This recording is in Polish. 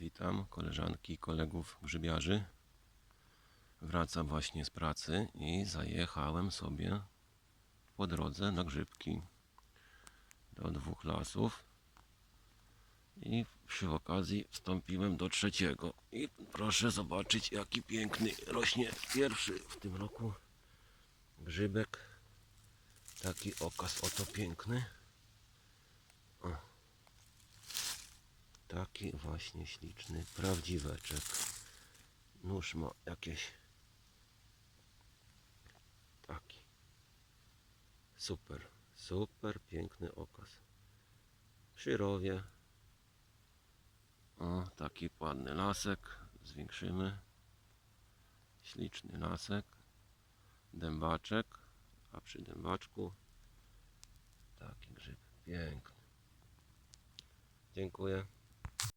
Witam koleżanki i kolegów grzybiarzy. Wracam właśnie z pracy i zajechałem sobie po drodze na grzybki do dwóch lasów. I przy okazji wstąpiłem do trzeciego. I proszę zobaczyć, jaki piękny rośnie pierwszy w tym roku grzybek. Taki okaz oto piękny. Taki właśnie śliczny, prawdziweczek. Nóż ma jakieś. Taki. Super, super piękny okaz. Przy rowie. O, taki ładny lasek. Zwiększymy. Śliczny lasek. Dębaczek. A przy dębaczku taki grzyb. Piękny. Dziękuję.